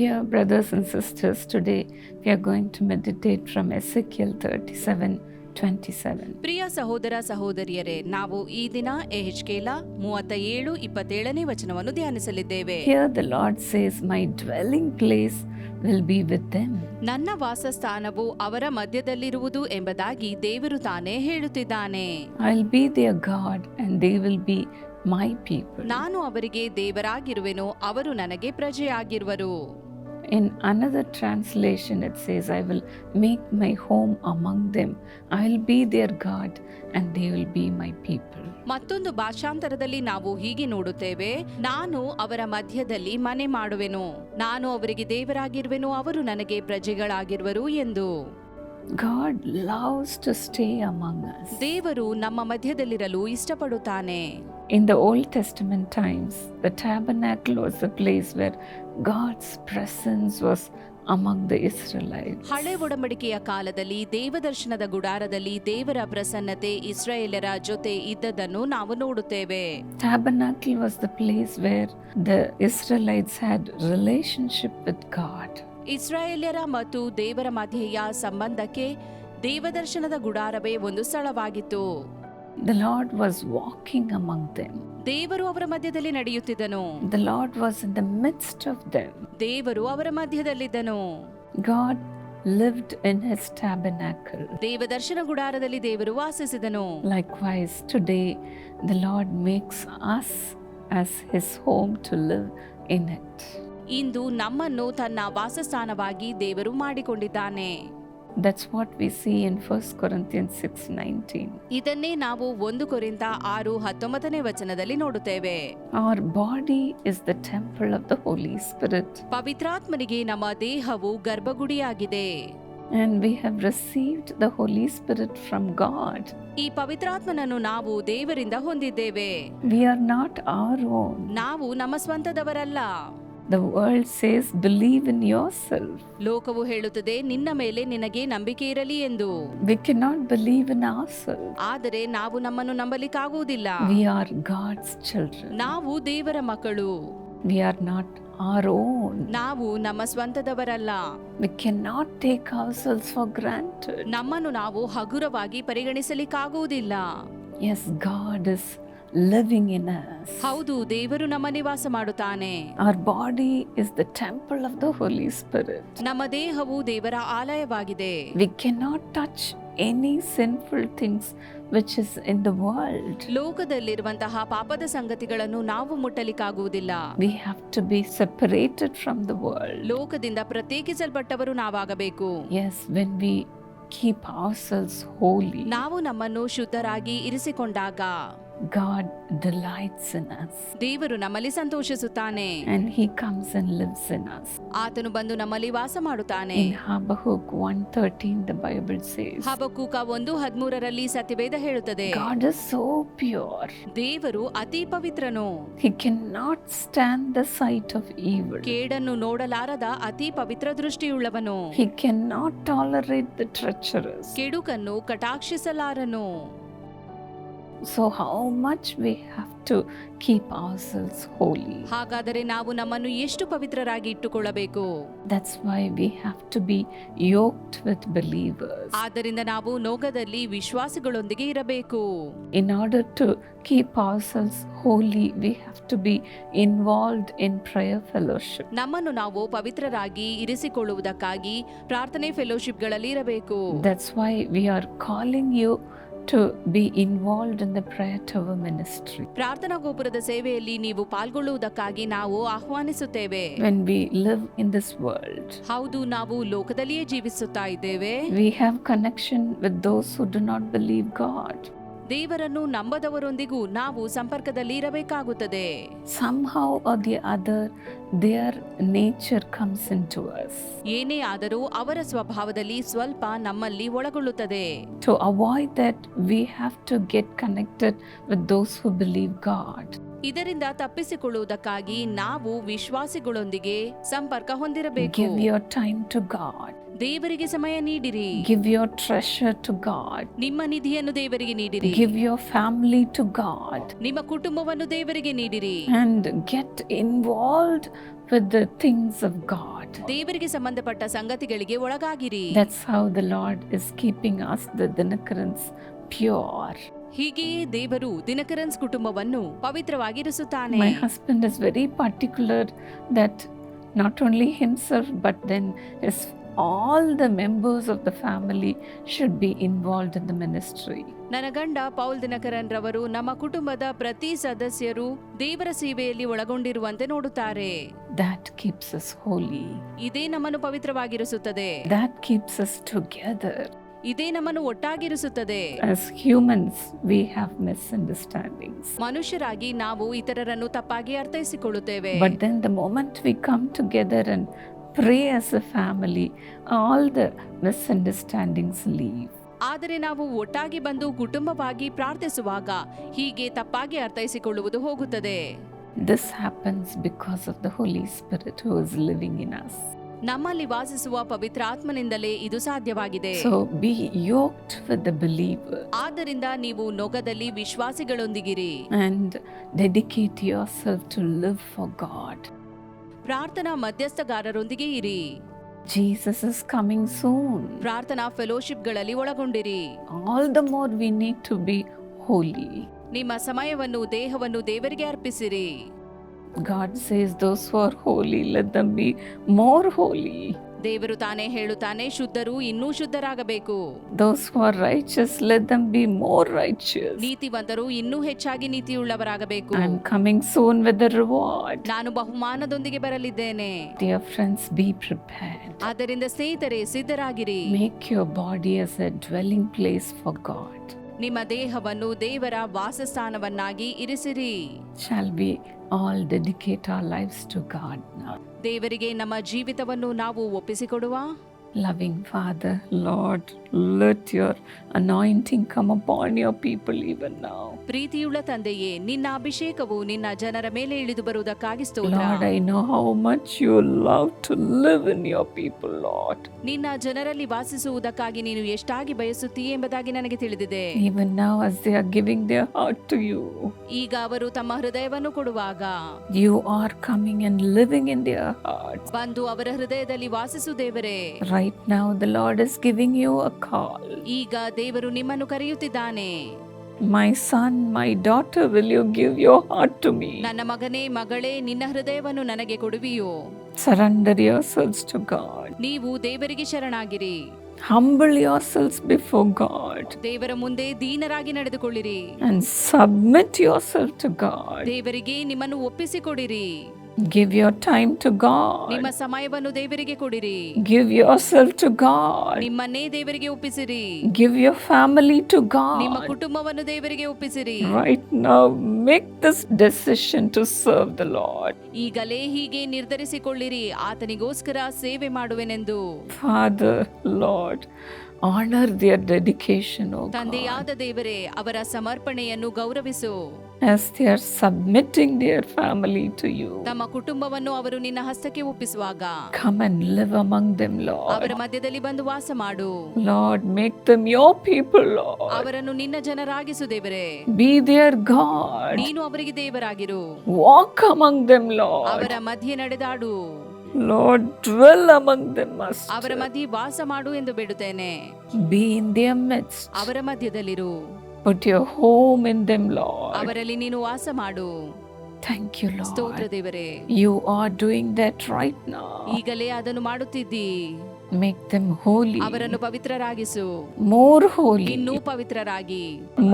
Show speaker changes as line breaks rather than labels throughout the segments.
Dear brothers and sisters today we're going to meditate from Ezekiel thirty
ಪ್ರಿಯ ಸಹೋದರ ಸಹೋದರಿಯರೇ ನಾವು ಈ ದಿನ ಎಹೆಚ್ಕೇಲಾ ಮೂವತ್ತ ಏಳು ಇಪ್ಪತ್ತೇಳನೇ ವಚನವನ್ನು ಧ್ಯಾನಿಸಲಿದ್ದೇವೆ.
Here the Lord says my dwelling place will be with them
ನನ್ನ ವಾಸಸ್ಥಾನವು ಅವರ ಮಧ್ಯದಲ್ಲಿರುವುದು ಎಂಬುದಾಗಿ ದೇವರು ತಾನೇ ಹೇಳುತ್ತಿದ್ದಾನೆ.
I'll be their God and they will be my people
ನಾನು ಅವರಿಗೆ ದೇವರಾಗಿರುವೆನೋ ಅವರು ನನಗೆ ಪ್ರಜೆಯಾಗಿರುವರು.
In another translation, it says, I will make my home among them. I will be their God and they will be my people.
ಮತ್ತೊಂದು ಭಾಷಾಂತರದಲ್ಲಿ ನಾವು ಹೀಗೆ ನೋಡುತ್ತೇವೆ ನಾನು ಅವರ ಮಧ್ಯದಲ್ಲಿ ಮನೆ ಮಾಡುವೆನು ನಾನು ಅವರಿಗೆ ದೇವರಾಗಿರುವೆನು ಅವರು ನನಗೆ ಪ್ರಜೆಗಳಾಗಿರುವರು ಎಂದು
God loves to stay among us.
ದೇವರು ನಮ್ಮ ಮಧ್ಯದಲ್ಲಿರಲು ಇಷ್ಟಪಡುತ್ತಾನೆ
In the Old Testament times, the tabernacle was the place where God's presence was among the Israelite
ಹಳೆ ಒಡಂಬಡಿಕೆಯ ಕಾಲದಲ್ಲಿ ದೇವದರ್ಶನದ ಗುಡಾರದಲ್ಲಿ ದೇವರ ಪ್ರಸನ್ನತೆ ಇಸ್ರೇಲರ ಜೊತೆ ಇದ್ದದನ್ನು ನಾವು ನೋಡುತ್ತೇವೆ.
Tabernacle was the place where the Israelites had relationship with God
ಇಸ್ರಾಯೇಲ್ಯರ ಮತ್ತು ದೇವರ ಮಧ್ಯೆಯ ಸಂಬಂಧಕ್ಕೆ ದೇವದರ್ಶನದ ಗುಡಾರವೇ ಒಂದು ಸ್ಥಳವಾಗಿತ್ತು.
The Lord was walking among them.
ದೇವರು ಅವರ ಮಧ್ಯದಲ್ಲಿ ನಡೆಯುತ್ತಿದ್ದನು
The Lord was in the midst of them.
ದೇವರು ಅವರ ಮಧ್ಯದಲ್ಲಿದ್ದನು
God lived in his tabernacle.
ದೇವದರ್ಶನ ಗುಡಾರದಲ್ಲಿ ದೇವರು ವಾಸಿಸಿದನು
Likewise, today the Lord makes us as his home to live in it.
ಇಂದು ನಮ್ಮನ್ನು ತನ್ನ ವಾಸಸ್ಥಾನವಾಗಿ ದೇವರು ಮಾಡಿಕೊಂಡಿದ್ದಾನೆ
That's what we see in 1 Corinthians 6:19.
ಇದನ್ನೇ ನಾವು ಒಂದು ಕೊರಿಂದ ಆರು ಹತ್ತೊಂಬತ್ತನೇ ವಚನದಲ್ಲಿ ನೋಡುತ್ತೇವೆ
Our body is the temple of the Holy Spirit,
ಪವಿತ್ರಾತ್ಮನಿಗೆ ನಮ್ಮ ದೇಹವು ಗರ್ಭಗುಡಿಯಾಗಿದೆ
and we have received the Holy Spirit from God.
ಈ ಪವಿತ್ರಾತ್ಮನನ್ನು ನಾವು ದೇವರಿಂದ ಹೊಂದಿದ್ದೇವೆ
We are not our own.
ನಾವು ನಮ್ಮ ಸ್ವಂತದವರಲ್ಲ
the world says believe in your self
ಲೋಕವು ಹೇಳುತ್ತದೆ ನಿನ್ನ ಮೇಲೆ ನಿನಗೆ ನಂಬಿಕೆ ಇರಲಿ ಎಂದು.
We can not believe in our
ಆದರೆ ನಾವು ನಮ್ಮನ್ನು ನಂಬಲಿಕ್ಕಾಗುವುದಿಲ್ಲ.
ವಿ ಆರ್ ಗಾಡ್ಸ್ चिल्ड्रन
ನಾವು ದೇವರ ಮಕ್ಕಳು.
We are not our own
ನಾವು ನಮ್ಮ ಸ್ವಂತದವರಲ್ಲ.
We can not take our selfಸ್ for granted
ನಮ್ಮನ್ನು ನಾವು ಹಗುರವಾಗಿ ಪರಿಗಣಿಸಲಿಕ್ಕಾಗುವುದಿಲ್ಲ.
As God is living in us.
ಹೌದು ದೇವರು ನಮ್ಮ ನಿವಾಸ ಮಾಡುತ್ತಾನೆ
Our body is the temple of the Holy Spirit.
ನಮ್ಮ ದೇಹವು ದೇವರ ಆಲಯವಾಗಿದೆ
We cannot touch any sinful things which is in the world.
ಲೋಕದಲ್ಲಿರುವಂತಹ ಪಾಪದ ಸಂಗತಿಗಳನ್ನು ನಾವು ಮುಟ್ಟಲಿಕ್ಕಾಗುವುದಿಲ್ಲ
We have to be separated from the world.
ಲೋಕದಿಂದ ಪ್ರತ್ಯೇಕಿಸಲ್ಪಟ್ಟವರು ನಾವಾಗಬೇಕು
Yes, when we keep ourselves holy,
ನಾವು ನಮ್ಮನ್ನು ಶುದ್ಧರಾಗಿ ಇರಿಸಿಕೊಂಡಾಗ
God delights in us
ದೇವರು ನಮ್ಮಲ್ಲಿ ಸಂತೋಷಿಸುತ್ತಾನೆ
and He comes and lives in us.
ಆತನು ಬಂದು ನಮ್ಮಲ್ಲಿ ವಾಸ ಮಾಡುತ್ತಾನೆ
In Habakkuk 1:13, the Bible says,
ಹಬಕ್ಕೂಕ ಒಂದು ಹದ್ಮೂರರಲ್ಲಿ ಸತ್ಯವೇದ ಹೇಳುತ್ತದೆ
God is so pure.
ದೇವರು ಅತಿ ಪವಿತ್ರನು
He cannot stand the sight of evil.
ಕೇಡನ್ನು ನೋಡಲಾರದ ಅತಿ ಪವಿತ್ರ ದೃಷ್ಟಿಯುಳ್ಳವನು
He cannot tolerate the treacherous.
ಕೆಡುಕನ್ನು ಕಟಾಕ್ಷಿಸಲಾರನು
So, how much we have to keep ourselves holy.
ಹಾಗಾದರೆ ನಾವು ನಮ್ಮನ್ನು ಎಷ್ಟು ಪವಿತ್ರರಾಗಿ ಇಟ್ಟುಕೊಳ್ಳಬೇಕು
That's why we have to be yoked with believers.
ಆದ್ದರಿಂದ ನಾವು ನೋಗದಲ್ಲಿ ವಿಶ್ವಾಸಿಗಳೊಂದಿಗೆ ಇರಬೇಕು
In order to keep ourselves holy, we have to be involved in prayer fellowship.
ನಮ್ಮನ್ನು ನಾವು ಪವಿತ್ರರಾಗಿ ಇರಿಸಿಕೊಳ್ಳುವುದಕ್ಕಾಗಿ ಪ್ರಾರ್ಥನೆ ಫೆಲೋಶಿಪ್ಗಳಲ್ಲಿ ಇರಬೇಕು
That's why we are calling you to be involved in the prayer tower ministry.
ಪ್ರಾರ್ಥನಾ ಗೋಪುರದ ಸೇವೆಯಲ್ಲಿ ನೀವು ಪಾಲ್ಗೊಳ್ಳುವುದಕ್ಕಾಗಿ ನಾವು ಆಹ್ವಾನಿಸುತ್ತೇವೆ
When we live in this world,
ಹೌದು ನಾವು ಲೋಕದಲ್ಲಿಯೇ ಜೀವಿಸುತ್ತಾ ಇದ್ದೇವೆ
we have connection with those who do not believe God.
ದೇವರನ್ನು ನಂಬದವರೊಂದಿಗೂ ನಾವು ಸಂಪರ್ಕದಲ್ಲಿ ಇರಬೇಕಾಗುತ್ತದೆ
somehow the other their nature comes into
ಏನೇ ಆದರೂ ಅವರ ಸ್ವಭಾವದಲ್ಲಿ ಸ್ವಲ್ಪ ನಮ್ಮಲ್ಲಿ ಒಳಗೊಳ್ಳುತ್ತದೆ.
To avoid that we have to get connected with those who believe God
ಇದರಿಂದ ತಪ್ಪಿಸಿಕೊಳ್ಳುವುದಕ್ಕಾಗಿ ನಾವು ವಿಶ್ವಾಸಿಗಳೊಂದಿಗೆ ಸಂಪರ್ಕ ಹೊಂದಿರಬೇಕು.
Give your time to God
ದೇವರಿಗೆ ಸಮಯ ನೀಡಿರಿ
Give your treasure to God.
ನಿಮ್ಮ ನಿಧಿಯನ್ನು ದೇವರಿಗೆ ನೀಡಿರಿ
Give your family to God.
ನಿಮ್ಮ ಕುಟುಂಬವನ್ನು ದೇವರಿಗೆ ನೀಡಿರಿ
And get involved with the things of God.
ದೇವರಿಗೆ ಸಂಬಂಧಪಟ್ಟ ಸಂಗತಿಗಳಿಗೆ ಒಳಗಾಗಿರಿ
That's how the Lord is keeping us, the Dinakarans, pure.
ಹೀಗೆಯೇ ದೇವರು ದಿನಕರನ್ಸ್ ಕುಟುಂಬವನ್ನು ಪವಿತ್ರವಾಗಿರಿಸುತ್ತಾನೆ
My husband is very particular that not only himself but then his all the members of the family should be involve in the ministry
ನನ್ನ ಗಂಡ Paul Dinakaran ರವರು ನಮ್ಮ ಕುಟುಂಬದ ಪ್ರತಿ ಸದಸ್ಯರು ದೇವರ ಸೇವೆಯಲ್ಲಿ ಒಳಗೊಂಡಿರುವಂತೆ ನೋಡುತ್ತಾರೆ.
ದಟ್ ಕೀಪ್ಸ್ ಅಸ್ ಹೋಲಿ
ಇದೇ ನಮ್ಮನ್ನು ಪವಿತ್ರವಾಗಿರಿಸುತ್ತದೆ.
ದಟ್ ಕೀಪ್ಸ್ ಅಸ್ ಟುಗೆದರ್
ಇದೇ ನಮ್ಮನ್ನು ಒಟ್ಟಾಗಿರಿಸುತ್ತದೆ.
As humans we have misunderstandings
ಮನುಷ್ಯರಾಗಿ ನಾವು ಇತರರನ್ನು ತಪ್ಪಾಗಿ ಅರ್ಥೈಸಿಕೊಳ್ಳುತ್ತೇವೆ.
But then the moment we come together and pray as a family all the misunderstandings leave
ಆದರೆ ನಾವು ಒಟ್ಟಾಗಿ ಬಂದು ಕುಟುಂಬವಾಗಿ ಪ್ರಾರ್ಥಿಸುವಾಗ ಹೀಗೆ ತಪ್ಪಾಗಿ ಅರ್ಥೈಸಿಕೊಳ್ಳುವುದು ಹೋಗುತ್ತದೆ.
This happens because of the holy spirit who is living in us
ನಮ್ಮಲ್ಲಿ ವಾಸಿಸುವ ಪವಿತ್ರಾತ್ಮನಿಂದಲೇ ಇದು ಸಾಧ್ಯವಾಗಿದೆ.
So be yoked with the believer.
ಆದ್ದರಿಂದ ನೀವು ನೊಗದಲ್ಲಿ ವಿಶ್ವಾಸಿಗಳೊಂದಿಗಿರಿ.
Dedicate dedicate self to live for God.
ಪ್ರಾರ್ಥನಾ ಮಧ್ಯಸ್ಥಗಾರರೊಂದಿಗೆ ಇರಿ
Jesus is coming soon.
ಪ್ರಾರ್ಥನಾ ಫೆಲೋಶಿಪ್ಗಳಲ್ಲಿ ಒಳಗೊಂಡಿರಿ
All the more we need to be holy.
ನಿಮ್ಮ ಸಮಯವನ್ನು ದೇಹವನ್ನು ದೇವರಿಗೆ ಅರ್ಪಿಸಿರಿ
God says, Those who are holy, let them be more holy.
ದೇವರು ತಾನೇ ಹೇಳುತ್ತಾನೆ ಶುದ್ಧರು ಇನ್ನೂ ಶುದ್ಧರಾಗಬೇಕು. ನೀತಿವಂತರು ಇನ್ನೂ ಹೆಚ್ಚಾಗಿ ನೀತಿಯುಳ್ಳವರಾಗಬೇಕು. ನಾನು ಬಹುಮಾನದೊಂದಿಗೆ ಬರಲಿದ್ದೇನೆ.
ಬಿ ಪ್ರಿಪೇರ್ಡ್
ಆದ್ದರಿಂದ ಸ್ನೇಹಿತರೆ ಸಿದ್ಧರಾಗಿರಿ.
Make your body a place for God
ನಿಮ್ಮ ದೇಹವನ್ನು ದೇವರ ವಾಸಸ್ಥಾನವನ್ನಾಗಿ ಇರಿಸಿರಿ
Shall we all dedicate our lives to God now?
ದೇವರಿಗೆ ನಮ್ಮ ಜೀವಿತವನ್ನು ನಾವು ಒಪ್ಪಿಸಿಕೊಡುವ
Loving Father, Lord, let your anointing come upon your people even now.
ಪ್ರೀತಿಯುಳ್ಳ ತಂದೆಯೇ ನಿನ್ನ ಅಭಿಷೇಕವು ನಿನ್ನ ಜನರ ಮೇಲೆ ಇಳಿದು ಬರುವುದಕ್ಕಾಗಿ ಸ್ತೋತ್ರ
Lord, I know how much you love to live in your people, Lord.
ನಿನ್ನ ಜನರಲ್ಲಿ ವಾಸಿಸುವುದಕ್ಕಾಗಿ ನೀನು ಎಷ್ಟಾಗಿ ಬಯಸುತ್ತೀಯ ಎಂಬುದಾಗಿ ನನಗೆ ತಿಳಿದಿದೆ
Even now, as they are giving their heart to you,
ಈಗ ಅವರು ತಮ್ಮ ಹೃದಯವನ್ನು ಕೊಡುವಾಗ
you are coming and living in their hearts.
ಬಂದು ಅವರ ಹೃದಯದಲ್ಲಿ ವಾಸಿಸು ದೇವರೇ
Right now, the Lord is giving you a call.
ಈಗ ದೇವರು ನಿಮ್ಮನ್ನು ಕರೆಯುತ್ತಿದ್ದಾನೆ
My son, my daughter, will you give your heart to me?
ನನ್ನ ಮಗನೇ ಮಗಳೇ ನಿನ್ನ ಹೃದಯವನ್ನು ನನಗೆ ಕೊಡುವಿಯೋ
Surrender yourselves to God.
ನೀವು ದೇವರಿಗೆ ಶರಣಾಗಿರಿ
Humble yourselves before God
ದೇವರ ಮುಂದೆ ದೀನರಾಗಿ ನಡೆದುಕೊಳ್ಳಿರಿ
and submit yourself to God.
ದೇವರಿಗೆ ನಿಮ್ಮನ್ನು ಒಪ್ಪಿಸಿಕೊಡಿರಿ
Give your time to
ನಿಮ್ಮ
God.
ಸಮಯವನ್ನು ದೇವರಿಗೆ ಕೊಡಿರಿ
Give yourself to God.
ನಿಮ್ಮನ್ನೇ ದೇವರಿಗೆ ಒಪ್ಪಿಸಿರಿ
Give your family to
ನಿಮ್ಮ
God.
ಕುಟುಂಬವನ್ನು ದೇವರಿಗೆ ಒಪ್ಪಿಸಿರಿ
Right now, make this decision to serve the Lord.
ಈಗಲೇ ಹೀಗೆ ನಿರ್ಧರಿಸಿಕೊಳ್ಳಿರಿ ಆತನಿಗೋಸ್ಕರ ಸೇವೆ ಮಾಡುವೆನೆಂದು
Father, Lord, honor their dedication, O God,
ತಂದೆಯಾದ ದೇವರೇ ಅವರ ಸಮರ್ಪಣೆಯನ್ನು ಗೌರವಿಸು
as they are submitting their family to you.
ತಮ್ಮ ಕುಟುಂಬವನ್ನು ಅವರು ನಿನ್ನ ಹಸ್ತಕ್ಕೆ ಒಪ್ಪಿಸುವಾಗ
Come and live among them,
ಅವರ
Lord.
ಮಧ್ಯದಲ್ಲಿ ಬಂದು ವಾಸ ಮಾಡು
Lord, make them your people, Lord.
ಅವರನ್ನು ನಿನ್ನ ಜನರಾಗಿಸು ದೇವರೇ
Be their God.
ನೀನು ಅವರಿಗೆ ದೇವರಾಗಿರು
Walk among them,
ಅವರ
Lord.
ಮಧ್ಯೆ ನಡೆದಾಡು
Lord, dwell among them,
ಅವರ
Master.
ಮಧ್ಯೆ ವಾಸ ಮಾಡು ಎಂದು ಬೇಡುತ್ತೇನೆ
Be in their midst.
ಅವರ ಮಧ್ಯದಲ್ಲಿರು
Put your home in them, Lord.
ಅವರಲ್ಲಿ ನೀನು ವಾಸ ಮಾಡು
Thank you,
ಸ್ತೋತ್ರ
Lord.
ದೇವರೇ
You are doing that right now.
ಈಗಲೇ ಅದನ್ನು ಮಾಡುತ್ತಿದ್ದಿ
Make them holy,
ಅವರನ್ನು ಪವಿತ್ರರಾಗಿಸು
more holy,
ಇನ್ನೂ ಪವಿತ್ರರಾಗಿ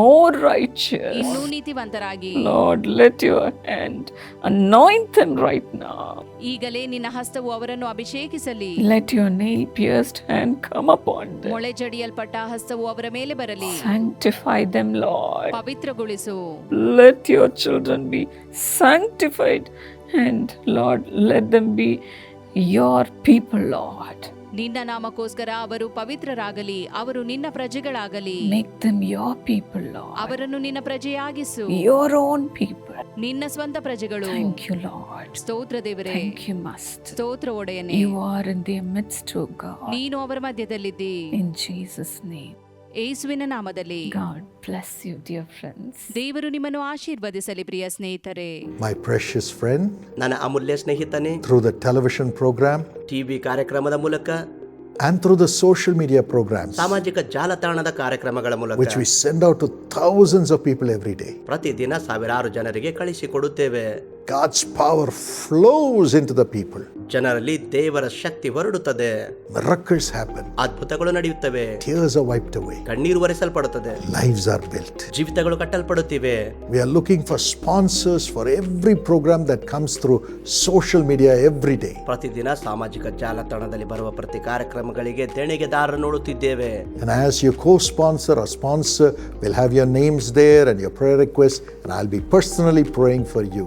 more righteous.
ಇನ್ನೂ ನೀತಿವಂತರಾಗಿ
Lord, let your hand anoint them right now.
ಈಗಲೇ ನಿನ್ನ ಹಸ್ತವು ಅವರನ್ನು ಅಭಿಷೇಕಿಸಲಿ
Let your nail pierced hand come upon them.
ಮೊಳೆ ಜಡಿಯಲ್ಪಟ್ಟ ಹಸ್ತವು ಅವರ ಮೇಲೆ ಬರಲಿ
Sanctify them, Lord.
ಪವಿತ್ರಗೊಳಿಸು
Let your children be sanctified. And Lord, let them be your people, Lord.
ನಿನ್ನ ನಾಮಕ್ಕೋಸ್ಕರ ಅವರು ಪವಿತ್ರರಾಗಲಿ ಅವರು ನಿನ್ನ ಪ್ರಜೆಗಳಾಗಲಿ.
ಪೀಪಲ್
ಅವರನ್ನು ನಿನ್ನ ಪ್ರಜೆಯಾಗಿಸು.
ಯೋರ್ ಓನ್ ಪೀಪಲ್
ನಿನ್ನ ಸ್ವಂತ ಪ್ರಜೆಗಳು. ಸ್ತೋತ್ರ ದೇವರೇ.
ಮಸ್ಟ್
ಸ್ತೋತ್ರ ಒಡೆಯನೇ.
ಆರ್ ದಿ
ನೀನು ಅವರ
ಮಧ್ಯದಲ್ಲಿದೆ ಎನ್ ಚೀಸ್
ಏಸುವಿನ ನಾಮದಲ್ಲಿ
God bless you, dear friends.
ದೇವರು ನಿಮ್ಮನ್ನು ಆಶೀರ್ವದಿಸಲಿ ಪ್ರಿಯ ಸ್ನೇಹಿತರೆ
My precious friend,
ನನ್ನ ಅಮೂಲ್ಯ ಸ್ನೇಹಿತನೇ
through the television program
TV ಕಾರ್ಯಕ್ರಮದ ಮೂಲಕ
and through the social media programs,
ಸಾಮಾಜಿಕ ಜಾಲತಾಣದ ಕಾರ್ಯಕ್ರಮಗಳ
which
ಮೂಲಕ
we send out to thousands of people every day,
ಪ್ರತಿದಿನ ಸಾವಿರಾರು ಜನರಿಗೆ ಕಳಿಸಿಕೊಡುತ್ತೇವೆ
God's power flows into the people.
ಜನರಲ್ಲಿ ದೇವರ ಶಕ್ತಿ ಹೊರಡುತ್ತದೆ
Miracles happen,
ಅದ್ಭುತಗಳು ನಡೆಯುತ್ತವೆ
tears are wiped away,
ಕಣ್ಣೀರು ಒರೆಸಲ್ಪಡುತ್ತದೆ
lives are built.
ಜೀವಿತಗಳು ಕಟ್ಟಲ್ಪಡುತ್ತಿವೆ
We are looking for sponsors for every program that comes through social media every day.
ಪ್ರತಿದಿನ ಸಾಮಾಜಿಕ ಜಾಲತಾಣದಲ್ಲಿ ಬರುವ ಪ್ರತಿ ಕಾರ್ಯಕ್ರಮಗಳಿಗೆ ದೇಣಿಗೆದಾರರು ನೋಡುತ್ತಿದ್ದೇವೆ
And as your co sponsor or sponsor, we'll have your names there and your prayer requests, and I'll be personally praying for you.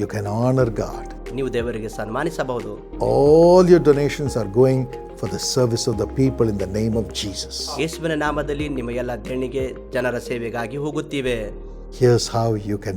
you can honor God.
ನೀವು ದೇವರಿಗೆ ಸನ್ಮಾನಿಸಬಹುದು
All your donations are going for the service of the people in the name of Jesus.
ಯೇಸುವಿನ ನಾಮದಲ್ಲಿ ನಿಮ್ಮ ಎಲ್ಲ ದೇಣಿಗೆ ಜನರ ಸೇವೆಗಾಗಿ ಹೋಗುತ್ತಿವೆ
Here's how you can